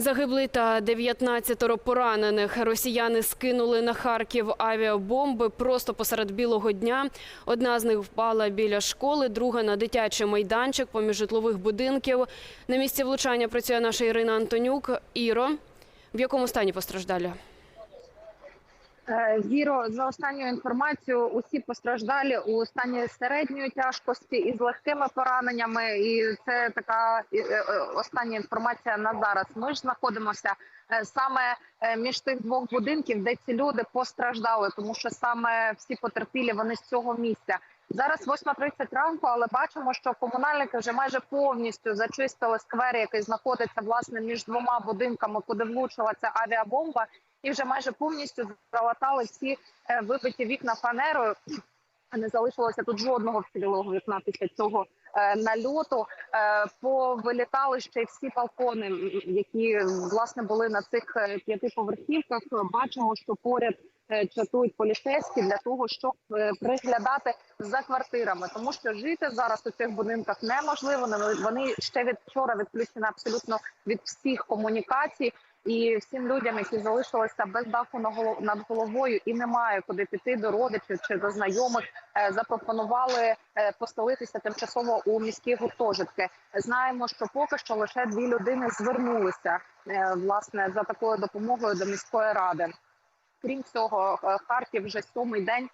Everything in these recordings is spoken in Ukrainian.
Загиблий та 19 поранених. Росіяни скинули на Харків авіабомби просто посеред білого дня. Одна з них впала біля школи, друга на дитячий майданчик поміж житлових будинків. На місці влучання працює наша Ірина Антонюк. Іро, в якому стані постраждалі? Е, Віро, за останньою інформацією, усі постраждалі у стані середньої тяжкості і з легкими пораненнями. І це така е, е, остання інформація на зараз. Ми ж знаходимося е, саме е, між тих двох будинків, де ці люди постраждали, тому що саме всі потерпілі вони з цього місця. Зараз 8.30 ранку, але бачимо, що комунальники вже майже повністю зачистили сквер, який знаходиться власне між двома будинками, куди влучила ця авіабомба, і вже майже повністю залатали всі е, вибиті вікна фанерою. Не залишилося тут жодного вцілілого вікна після цього е, нальоту. Е, повилітали ще й всі балкони, які власне були на цих е, п'ятиповерхівках. Бачимо, що поряд чатують поліцейські для того, щоб приглядати за квартирами, тому що жити зараз у цих будинках неможливо. Вони ще від вчора відключені абсолютно від всіх комунікацій. І всім людям, які залишилися без даху над головою і немає куди піти до родичів чи до знайомих, е, запропонували е, поселитися тимчасово у міські гуртожитки. Знаємо, що поки що лише дві людини звернулися е, власне за такою допомогою до міської ради. Крім цього, Харків вже сьомий день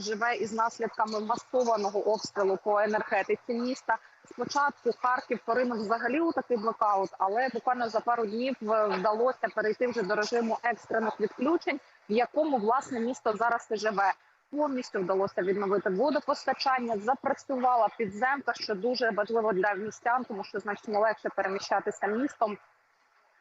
живе із наслідками масованого обстрілу по енергетиці міста. Спочатку Харків поринув взагалі у такий блокаут, але буквально за пару днів е, вдалося перейти вже до режиму екстрених відключень, в якому власне місто зараз і живе. Повністю вдалося відновити водопостачання. Запрацювала підземка, що дуже важливо для містян, тому що значно легше переміщатися містом.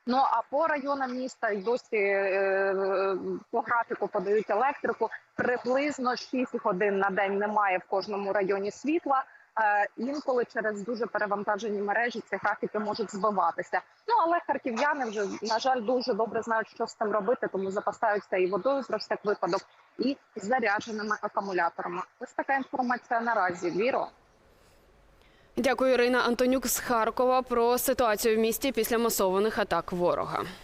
Ну а по районам міста й досі е, по графіку подають електрику. Приблизно 6 годин на день немає в кожному районі світла. Е, інколи через дуже перевантажені мережі ці графіки можуть збиватися. Ну але харків'яни вже на жаль дуже добре знають, що з цим робити, тому запасаються і водою про всяк випадок, і зарядженими акумуляторами. Ось така інформація наразі. Віро. Дякую, Ірина Антонюк з Харкова про ситуацію в місті після масованих атак ворога.